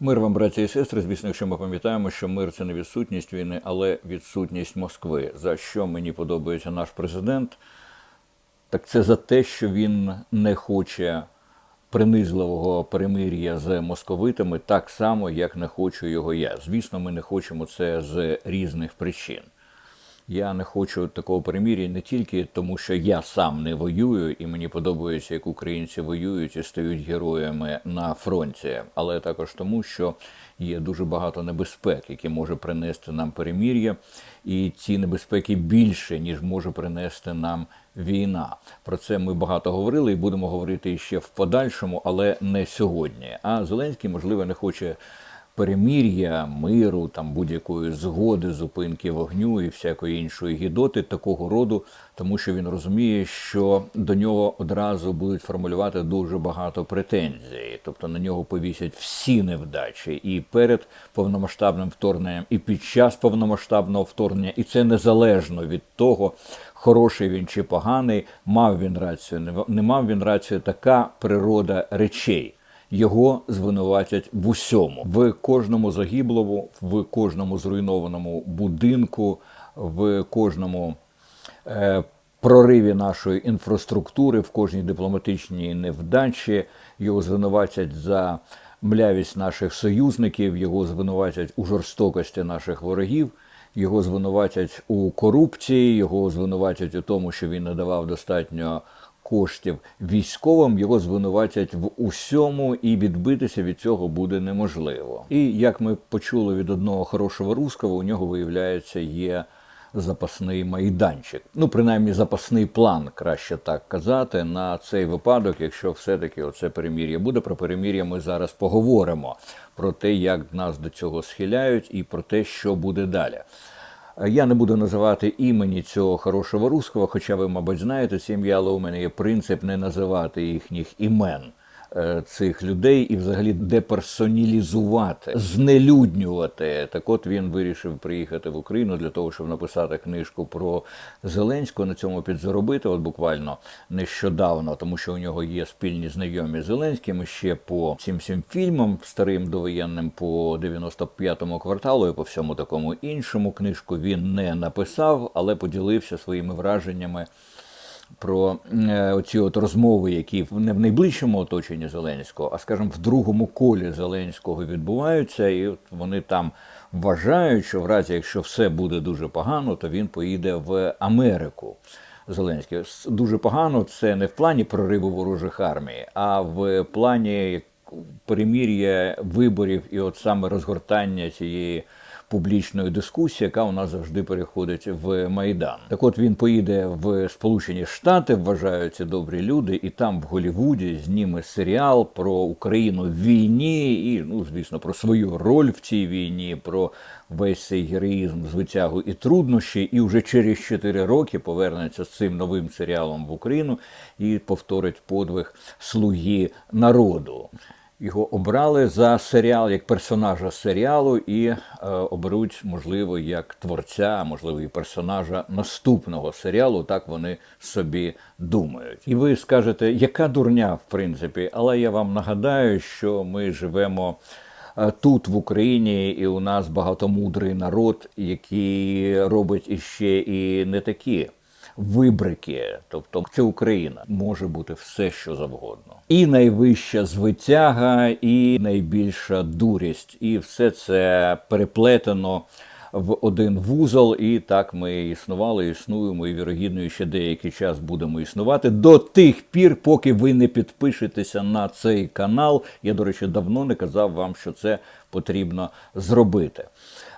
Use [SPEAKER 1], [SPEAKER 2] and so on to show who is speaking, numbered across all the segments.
[SPEAKER 1] Мир вам, браті і сестри. Звісно, якщо ми пам'ятаємо, що мир це не відсутність війни, але відсутність Москви. За що мені подобається наш президент, так це за те, що він не хоче принизливого перемир'я з московитами так само, як не хочу його я. Звісно, ми не хочемо це з різних причин. Я не хочу такого перемір'я не тільки тому, що я сам не воюю, і мені подобається, як українці воюють і стають героями на фронті, але також тому, що є дуже багато небезпек, які може принести нам перемір'я, і ці небезпеки більше ніж може принести нам війна. Про це ми багато говорили і будемо говорити ще в подальшому, але не сьогодні. А Зеленський, можливо, не хоче перемір'я, миру, там будь-якої згоди, зупинки вогню і всякої іншої гідоти такого роду, тому що він розуміє, що до нього одразу будуть формулювати дуже багато претензій, тобто на нього повісять всі невдачі і перед повномасштабним вторгненням, і під час повномасштабного вторгнення, і це незалежно від того. Хороший він чи поганий, мав він рацію, не- мав він рацію. Така природа речей його звинуватять в усьому, в кожному загиблому, в кожному зруйнованому будинку, в кожному е, прориві нашої інфраструктури, в кожній дипломатичній невдачі. Його звинуватять за млявість наших союзників, його звинуватять у жорстокості наших ворогів. Його звинуватять у корупції, його звинуватять у тому, що він не давав достатньо коштів військовим, його звинуватять в усьому, і відбитися від цього буде неможливо. І як ми почули від одного хорошого русского, у нього виявляється є запасний майданчик. Ну, принаймні, запасний план, краще так казати, на цей випадок, якщо все-таки оце перемір'я буде. Про перемір'я ми зараз поговоримо про те, як нас до цього схиляють, і про те, що буде далі. Я не буду називати імені цього хорошого русского, хоча ви, мабуть, знаєте це ім'я, але у мене є принцип не називати їхніх імен цих людей і взагалі деперсоналізувати, знелюднювати. Так от він вирішив приїхати в Україну для того, щоб написати книжку про Зеленського, на цьому підзаробити, от буквально нещодавно, тому що у нього є спільні знайомі з Зеленським ще по цим всім фільмам, старим довоєнним по 95-му кварталу і по всьому такому іншому. Книжку він не написав, але поділився своїми враженнями про е, оці от розмови, які не в найближчому оточенні Зеленського, а скажімо, в другому колі Зеленського відбуваються, і от вони там вважають, що в разі, якщо все буде дуже погано, то він поїде в Америку. Зеленський дуже погано це не в плані прориву ворожих армій, а в плані перемір'я виборів і от саме розгортання цієї публічної дискусії, яка у нас завжди переходить в Майдан. Так от він поїде в Сполучені Штати, вважають ці добрі люди, і там в Голлівуді зніме серіал про Україну в війні, і ну звісно про свою роль в цій війні, про весь цей героїзм, звитягу і труднощі, і вже через 4 роки повернеться з цим новим серіалом в Україну і повторить подвиг слуги народу. Його обрали за серіал як персонажа серіалу і е, оберуть, можливо, як творця, можливо, і персонажа наступного серіалу. Так вони собі думають. І ви скажете, яка дурня, в принципі, але я вам нагадаю, що ми живемо. е, Тут в Україні і у нас багатомудрий народ, який робить іще і не такі вибрики. Тобто це Україна може бути все, що завгодно. І найвища звитяга, і найбільша дурість. І все це переплетено в один вузол, і так ми існували, існуємо, і вірогідно ще деякий час будемо існувати до тих пір, поки ви не підпишетеся на цей канал. Я, до речі, давно не казав вам, що це потрібно зробити.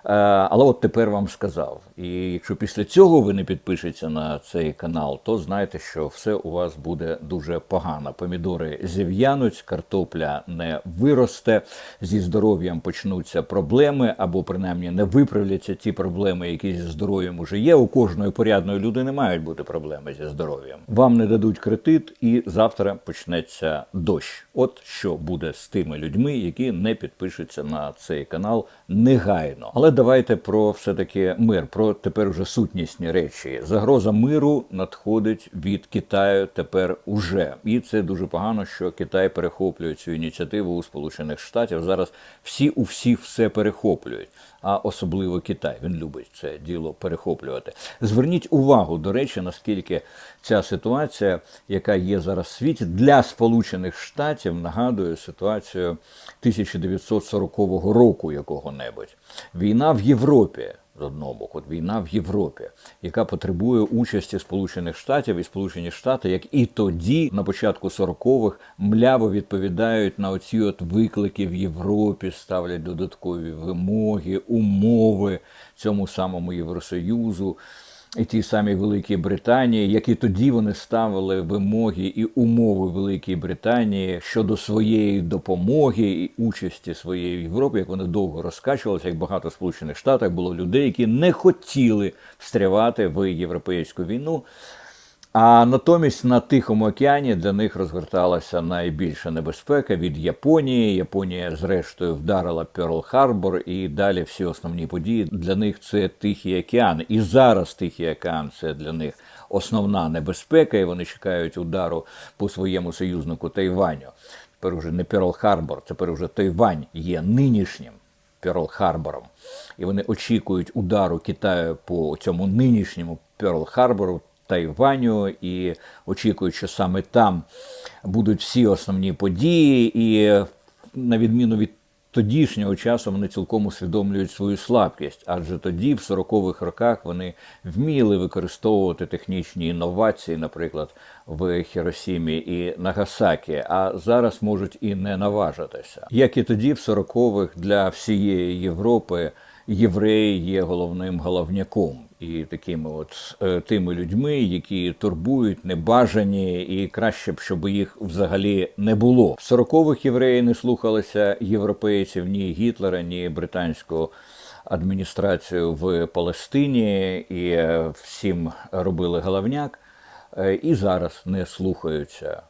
[SPEAKER 1] Е, Але от тепер вам сказав. І якщо після цього ви не підпишеться на цей канал, то знайте, що все у вас буде дуже погано. Помідори зів'януть, картопля не виросте, зі здоров'ям почнуться проблеми, або принаймні не виправляться ті проблеми, які зі здоров'ям уже є. У кожної порядної людини мають бути проблеми зі здоров'ям. Вам не дадуть кредит, і завтра почнеться дощ. От що буде з тими людьми, які не підпишуться на цей канал негайно. Але давайте про все-таки мир, про тепер уже сутнісні речі. Загроза миру надходить від Китаю тепер уже. І це дуже погано, що Китай перехоплює цю ініціативу у Сполучених Штатів. Зараз всі у всіх все перехоплюють, а особливо Китай. Він любить це діло перехоплювати. Зверніть увагу, до речі, наскільки ця ситуація, яка є зараз в світі, для Сполучених Штатів нагадує ситуацію 1940 року якого-небудь. Війна в Європі. З одного боку, от війна в Європі, яка потребує участі Сполучених Штатів, і Сполучені Штати, як і тоді, на початку 40-х, мляво відповідають на оці от виклики в Європі, ставлять додаткові вимоги, умови цьому самому Євросоюзу. І ті самій Великій Британії, які тоді вони ставили вимоги і умови Великій Британії щодо своєї допомоги і участі своєї в Європі, як вони довго розкачувалися, як багато в Сполучених Штатах було людей, які не хотіли встрявати в європейську війну. А натомість на Тихому океані для них розгорталася найбільша небезпека від Японії. Японія, зрештою, вдарила Перл Харбор, і далі всі основні події для них це Тихий океан. І зараз Тихий океан це для них основна небезпека, і вони чекають удару по своєму союзнику Тайваню. Тепер уже не Перл Харбор, тепер уже Тайвань є нинішнім. Перл Харбором, і вони очікують удару Китаю по цьому нинішньому Перл Харбору. Тайваню і очікують, що саме там будуть всі основні події, і на відміну від тодішнього часу вони цілком усвідомлюють свою слабкість, адже тоді, в 40-х роках, вони вміли використовувати технічні інновації, наприклад, в Хіросімі і Нагасакі, а зараз можуть і не наважитися. Як і тоді, в 40-х для всієї Європи євреї є головним головняком і такими от е, тими людьми, які турбують, небажані, і краще б, щоб їх взагалі не було. В 40-х євреї не слухалися європейців ні Гітлера, ні британського. Адміністрацію в Палестині і е, всім робили головняк, е, і зараз не слухаються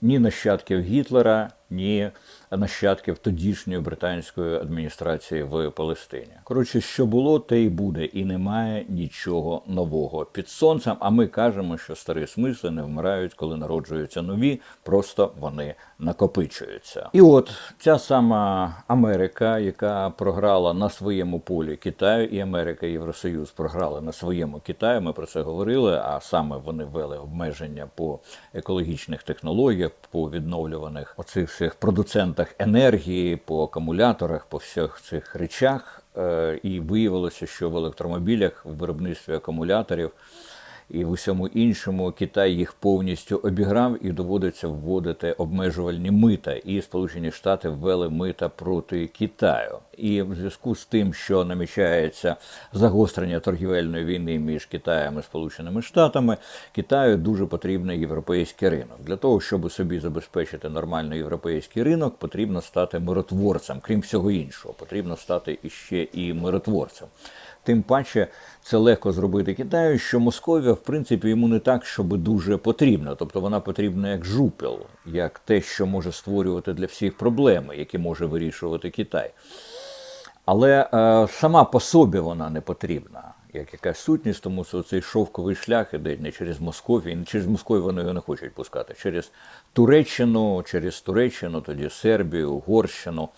[SPEAKER 1] ні нащадків Гітлера, ні нащадків тодішньої британської адміністрації в Палестині. Коротше, що було, те й буде, і немає нічого нового під сонцем. А ми кажемо, що старі смисли не вмирають, коли народжуються нові, просто вони накопичуються. І от ця сама Америка, яка програла на своєму полі Китаю, і Америка і Євросоюз програли на своєму Китаю. Ми про це говорили. А саме вони ввели обмеження по екологічних технологіях, по відновлюваних оцих всіх продуцентах енергії, по акумуляторах, по всіх цих речах. Е, і виявилося, що в електромобілях в виробництві акумуляторів і в усьому іншому Китай їх повністю обіграв і доводиться вводити обмежувальні мита. І Сполучені Штати ввели мита проти Китаю. І в зв'язку з тим, що намічається загострення торгівельної війни між Китаєм і Сполученими Штатами, Китаю дуже потрібний європейський ринок. Для того, щоб собі забезпечити нормальний європейський ринок, потрібно стати миротворцем. Крім всього іншого, потрібно стати іще і миротворцем. Тим паче це легко зробити Китаю, що Московія, в принципі, йому не так, щоб дуже потрібна. Тобто вона потрібна як жупел, як те, що може створювати для всіх проблеми, які може вирішувати Китай. Але е, сама по собі вона не потрібна, як якась сутність, тому що цей шовковий шлях іде не через Московію, не через Московію вони його не хочуть пускати, через Туреччину, через Туреччину, тоді Сербію, Угорщину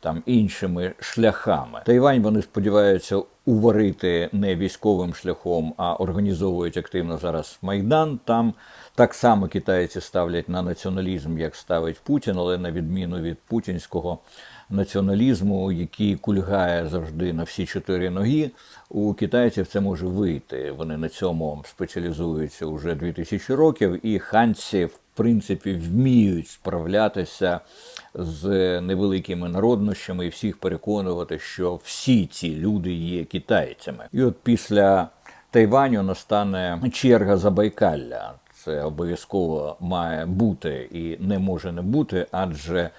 [SPEAKER 1] там іншими шляхами. Тайвань вони сподіваються уварити не військовим шляхом, а організовують активно зараз майдан. Там так само китайці ставлять на націоналізм, як ставить Путін, але на відміну від путінського націоналізму, який кульгає завжди на всі чотири ноги. У китайців це може вийти. Вони на цьому спеціалізуються вже 2000 років, і ханці в принципі вміють справлятися з невеликими народнощами і всіх переконувати, що всі ці люди є китайцями. І от після Тайваню настане черга Забайкалля. Це обов'язково має бути і не може не бути, адже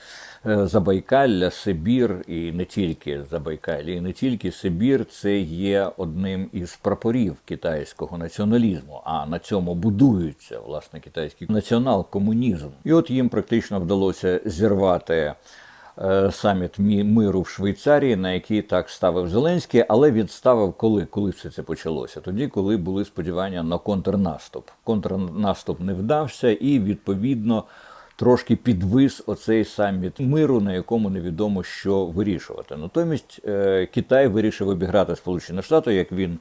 [SPEAKER 1] Е, Забайкалля, Сибір і не тільки Забайкалля, і не тільки Сибір, це є одним із прапорів китайського націоналізму. А на цьому будується власне китайський націонал-комунізм. І от їм практично вдалося зірвати саміт мі- миру в Швейцарії, на який так ставив Зеленський, але відставив коли? Коли все це почалося? Тоді, коли були сподівання на контрнаступ. Контрнаступ не вдався, і відповідно трошки підвис оцей саміт миру, на якому невідомо що вирішувати. Натомість е, Китай вирішив обіграти Сполучені Штати, як він е,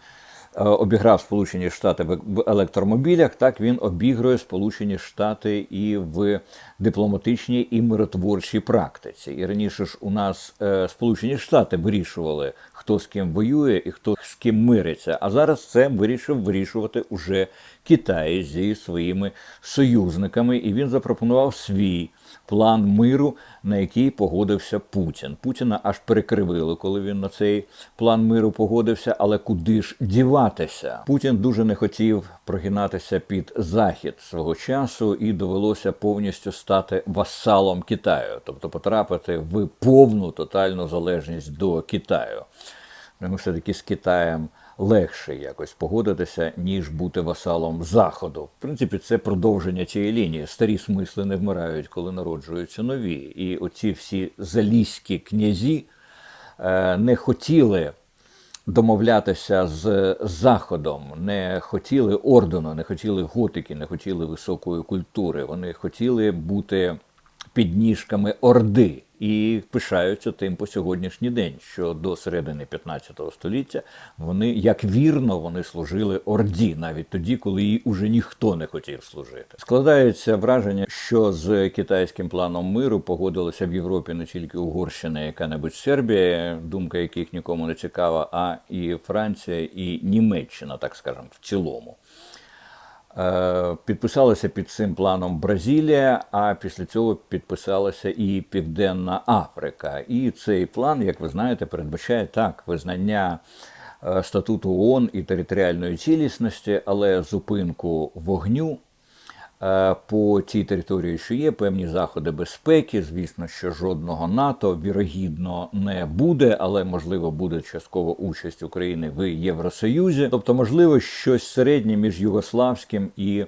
[SPEAKER 1] обіграв Сполучені Штати в в електромобілях, так він обігрує Сполучені Штати і в дипломатичній і миротворчій практиці. І раніше ж у нас е, Сполучені Штати вирішували, хто з ким воює і хто з ким мириться. А зараз це вирішив вирішувати уже Китай зі своїми союзниками, і він запропонував свій план миру, на який погодився Путін. Путіна аж перекривили, коли він на цей план миру погодився. Але куди ж діватися? Путін дуже не хотів прогинатися під захід свого часу, і довелося повністю стати васалом Китаю, тобто потрапити в повну тотальну залежність до Китаю. Тому все таки з Китаєм легше якось погодитися, ніж бути васалом Заходу. В принципі, це продовження цієї лінії. Старі смисли не вмирають, коли народжуються нові. І оці всі залізькі князі е, не хотіли домовлятися з Заходом, не хотіли ордену, не хотіли готики, не хотіли високої культури. Вони хотіли бути підніжками Орди і пишаються тим по сьогоднішній день, що до середини 15 століття вони як вірно вони служили Орді, навіть тоді, коли їй уже ніхто не хотів служити. Складається враження, що з китайським планом миру погодилася в Європі не тільки Угорщина, яка-небудь Сербія, думка яких нікому не цікава, а і Франція, і Німеччина, так скажемо, в цілому. Е, Підписалася під цим планом Бразилія, а після цього підписалася і Південна Африка. І цей план, як ви знаєте, передбачає так визнання е, статуту ООН і територіальної цілісності, але зупинку вогню по тій території, що є, певні заходи безпеки. Звісно, що жодного НАТО вірогідно не буде, але можливо буде часткова участь України в Євросоюзі. Тобто, можливо, щось середнє між югославським і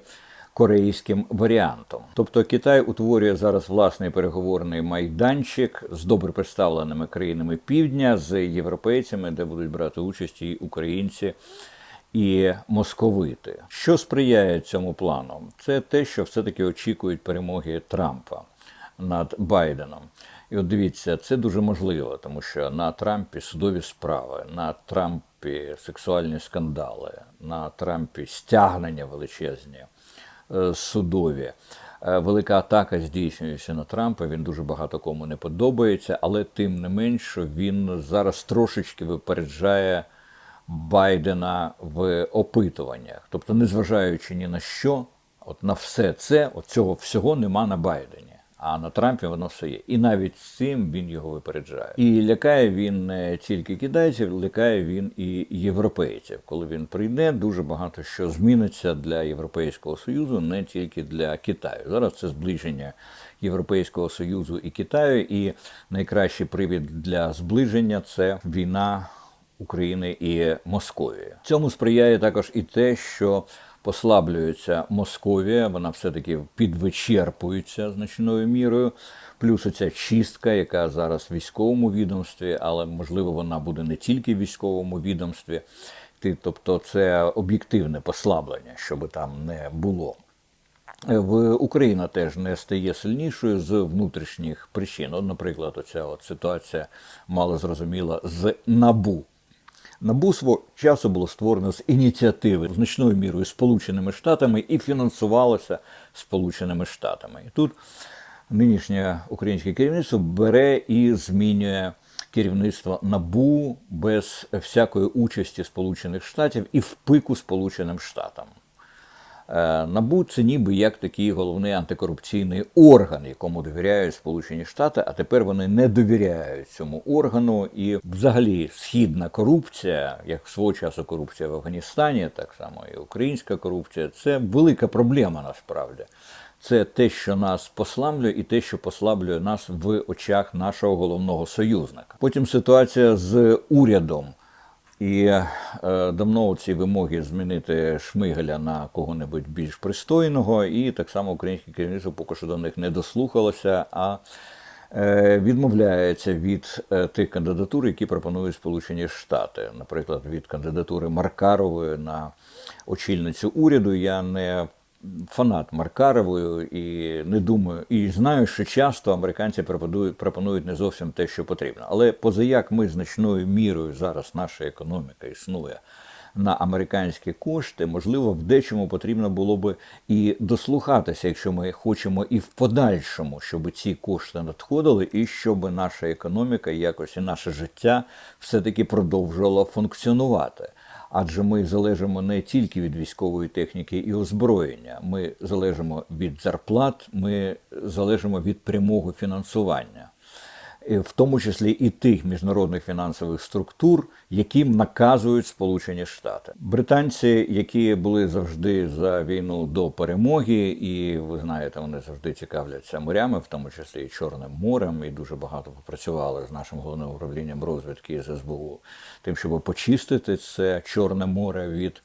[SPEAKER 1] корейським варіантом. Тобто Китай утворює зараз власний переговорний майданчик з добре представленими країнами півдня, з європейцями, де будуть брати участь і українці і московити. Що сприяє цьому плану? Це те, що все-таки очікують перемоги Трампа над Байденом. І от дивіться, це дуже можливо, тому що на Трампі судові справи, на Трампі сексуальні скандали, на Трампі стягнення величезні е, судові. Е, Велика атака здійснюється на Трампа. Він дуже багато кому не подобається, але тим не менш він зараз трошечки випереджає Байдена в опитуваннях. Тобто, незважаючи ні на що, от на все це, от цього всього нема на Байдені. А на Трампі воно все є. І навіть з цим він його випереджає. І лякає він не тільки китайців, лякає він і європейців. Коли він прийде, дуже багато що зміниться для Європейського Союзу, не тільки для Китаю. Зараз це зближення Європейського Союзу і Китаю, і найкращий привід для зближення це війна України і Московії. Цьому сприяє також і те, що послаблюється Московія, вона все-таки підвичерпується значною мірою. Плюс оця чистка, яка зараз в військовому відомстві, але можливо вона буде не тільки в військовому відомстві. Тобто це об'єктивне послаблення, що би там не було. В Україна теж не стає сильнішою з внутрішніх причин. От, наприклад, оця от ситуація мало зрозуміла з набу. НАБУ свого часу було створено з ініціативи значною мірою Сполученими Штатами і фінансувалося Сполученими Штатами. І тут нинішнє українське керівництво бере і змінює керівництво НАБУ без всякої участі Сполучених Штатів і в пику Сполученим Штатам. Е, НАБУ це ніби як такий головний антикорупційний орган, якому довіряють Сполучені Штати, а тепер вони не довіряють цьому органу. І взагалі східна корупція, як свого часу корупція в Афганістані, так само і українська корупція, це велика проблема насправді. Це те, що нас послаблює, і те, що послаблює нас в очах нашого головного союзника. Потім ситуація з урядом. І е, давно ці вимоги змінити Шмигаля на кого-небудь більш пристойного, і так само українське керівництво поки що до них не дослухалося, а е, відмовляється від е, тих кандидатур, які пропонують Сполучені Штати. Наприклад, від кандидатури Маркарової на очільницю уряду. Я не фанат Маркарової і не думаю, і знаю, що часто американці пропонують, пропонують не зовсім те, що потрібно. Але позаяк ми значною мірою зараз наша економіка існує на американські кошти, можливо, в дечому потрібно було би і дослухатися, якщо ми хочемо і в подальшому, щоб ці кошти надходили, і щоб наша економіка, якось і наше життя все-таки продовжувало функціонувати. Адже ми залежимо не тільки від військової техніки і озброєння, ми залежимо від зарплат, ми залежимо від прямого фінансування в тому числі і тих міжнародних фінансових структур, яким наказують Сполучені Штати. Британці, які були завжди за війну до перемоги, і ви знаєте, вони завжди цікавляться морями, в тому числі і Чорним морем, і дуже багато попрацювали з нашим головним управлінням розвідки з СБУ, тим, щоб почистити це Чорне море від.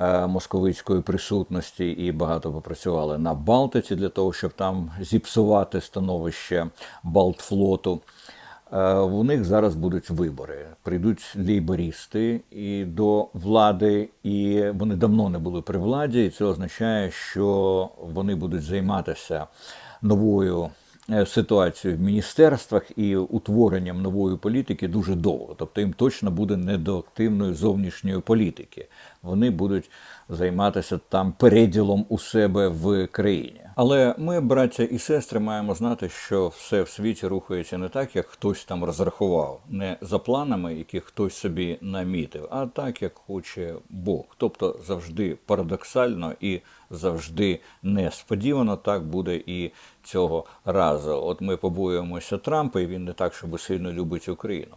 [SPEAKER 1] Е, московицької присутності і багато попрацювали на Балтиці для того, щоб там зіпсувати становище Балтфлоту. Е, у них зараз будуть вибори. Прийдуть лейбористи і до влади, і вони давно не були при владі, і це означає, що вони будуть займатися новою. Е, ситуацію в міністерствах і утворенням нової політики дуже довго. Тобто їм точно буде не до активної зовнішньої політики. Вони будуть займатися там переділом у себе в країні. Але ми, браття і сестри, маємо знати, що все в світі рухається не так, як хтось там розрахував, не за планами, які хтось собі намітив, а так, як хоче Бог. Тобто завжди парадоксально і завжди несподівано так буде і цього разу. От ми побоюємося Трампа, і він не так, щоб сильно любить Україну.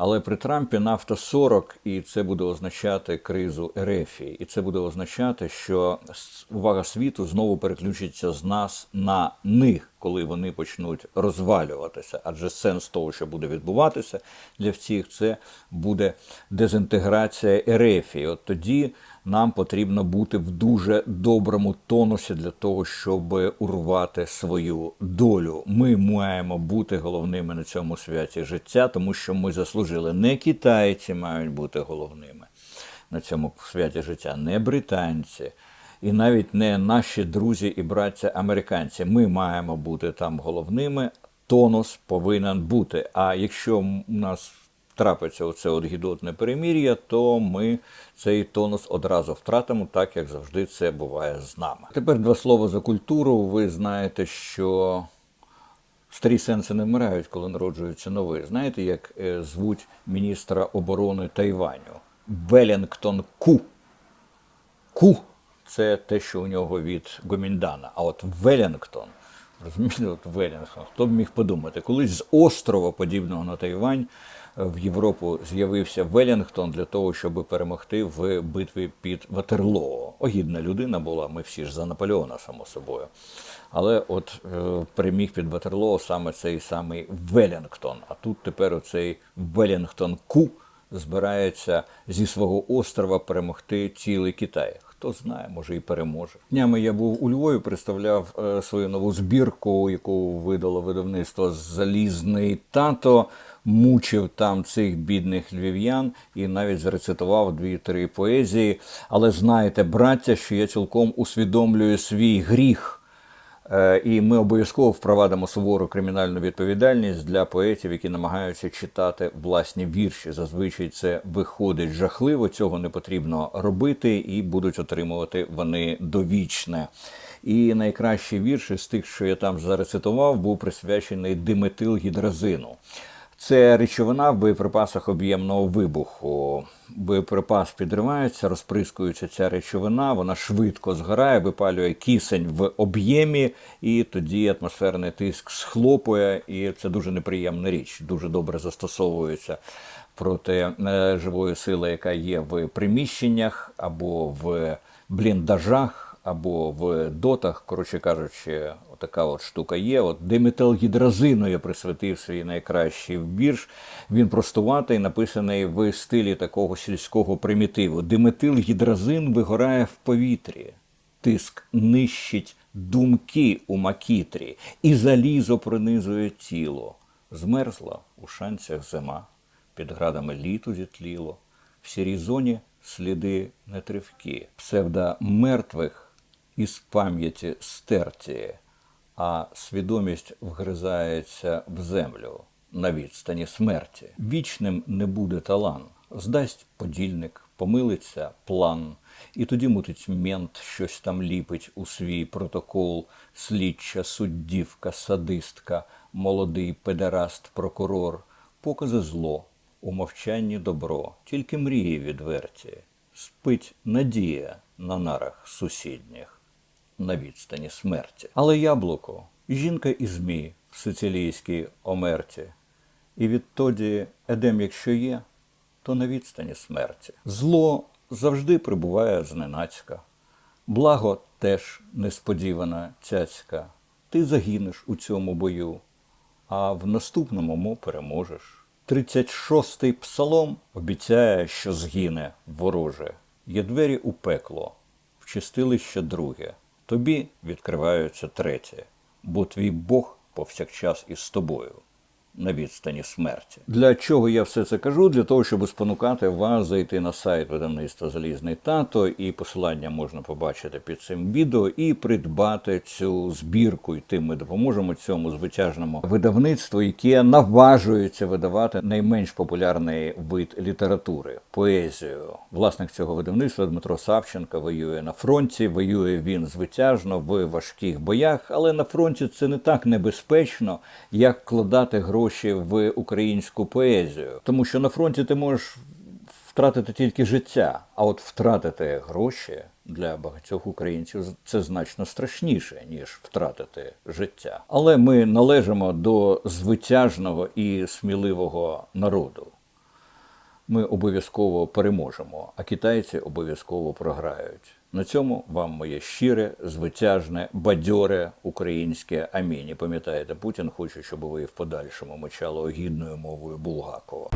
[SPEAKER 1] Але при Трампі нафта 40, і це буде означати кризу Ерефії, і це буде означати, що увага світу знову переключиться з нас на них, коли вони почнуть розвалюватися. Адже сенс того, що буде відбуватися для всіх, це буде дезінтеграція Ерефії. От тоді нам потрібно бути в дуже доброму тонусі для того, щоб урвати свою долю. Ми маємо бути головними на цьому святі життя, тому що ми заслужили. Не китайці мають бути головними на цьому святі життя, не британці. І навіть не наші друзі і браття американці. Ми маємо бути там головними. Тонус повинен бути. А якщо у нас трапиться оце от гідотне перемір'я, то ми цей тонус одразу втратимо, так як завжди це буває з нами. Тепер два слова за культуру. Ви знаєте, що старі сенси не вмирають, коли народжуються нові. Знаєте, як е, звуть міністра оборони Тайваню? Велінгтон Ку. Ку це те, що у нього від Гоміндана. А от Велінгтон. Розумієте, от Велінгтон, хто б міг подумати, колись з острова, подібного на Тайвань, в Європу з'явився Велінгтон для того, щоб перемогти в битві під Ватерлоо. Огідна людина була, ми всі ж за Наполеона, само собою. Але от е, переміг під Ватерлоо саме цей самий Велінгтон. А тут тепер оцей Велінгтон Ку збирається зі свого острова перемогти цілий Китай. Хто знає, може і переможе. Днями я був у Львові, представляв е, свою нову збірку, яку видало видавництво Залізний тато мучив там цих бідних львів'ян і навіть зрецитував дві-три поезії. Але знаєте, браття, що я цілком усвідомлюю свій гріх. Е, і ми обов'язково впровадимо сувору кримінальну відповідальність для поетів, які намагаються читати власні вірші. Зазвичай це виходить жахливо, цього не потрібно робити, і будуть отримувати вони довічне. І найкращий вірш з тих, що я там зарецитував, був присвячений диметилгідразину. Це речовина в боєприпасах об'ємного вибуху. Боєприпас підривається, розприскується ця речовина, вона швидко згорає, випалює кисень в об'ємі, і тоді атмосферний тиск схлопує, і це дуже неприємна річ. Дуже добре застосовується проти е, живої сили, яка є в приміщеннях або в бліндажах або в дотах, коротше кажучи, така от штука є. От Диметилгідразину я присвятив свій найкращий вірш. Він простуватий, написаний в стилі такого сільського примітиву. Диметилгідразин вигорає в повітрі, тиск нищить думки у макітрі, і залізо пронизує тіло. Змерзла у шанцях зима, під градами літо зітліло, в сірій зоні сліди нетривкі, псевда мертвих із пам'яті стерті, а свідомість вгризається в землю на відстані смерті. Вічним не буде талан, здасть подільник, помилиться план, і тоді мутить мент, щось там ліпить у свій протокол, слідча, суддівка, садистка, молодий педераст, прокурор, покази зло, у мовчанні добро, тільки мрії відверті, спить надія на нарах сусідніх на відстані смерті. Але яблуко жінка і змій в сицилійській омерті. І відтоді Едем, якщо є, то на відстані смерті. Зло завжди прибуває зненацька. Благо теж несподівана цяцька. Ти загинеш у цьому бою, а в наступному мо переможеш. 36-й псалом обіцяє, що згине вороже. Є двері у пекло, в чистилище друге. Тобі відкриваються третє, бо твій Бог повсякчас із тобою на відстані смерті. Для чого я все це кажу? Для того, щоб спонукати вас зайти на сайт видавництва Залізний тато, і посилання можна побачити під цим відео, і придбати цю збірку. І тим ми допоможемо цьому звитяжному видавництву, яке наважується видавати найменш популярний вид літератури поезію. Власник цього видавництва Дмитро Савченко воює на фронті. Воює він звитяжно в важких боях, але на фронті це не так небезпечно, як вкладати гроші в українську поезію, тому що на фронті ти можеш втратити тільки життя, а от втратити гроші для багатьох українців це значно страшніше ніж втратити життя. Але ми належимо до звитяжного і сміливого народу. Ми обов'язково переможемо, а китайці обов'язково програють. На цьому вам моє щире, звитяжне, бадьоре українське амінь. Пам'ятаєте, Путін хоче, щоб ви в подальшому мочали огідною мовою Булгакова.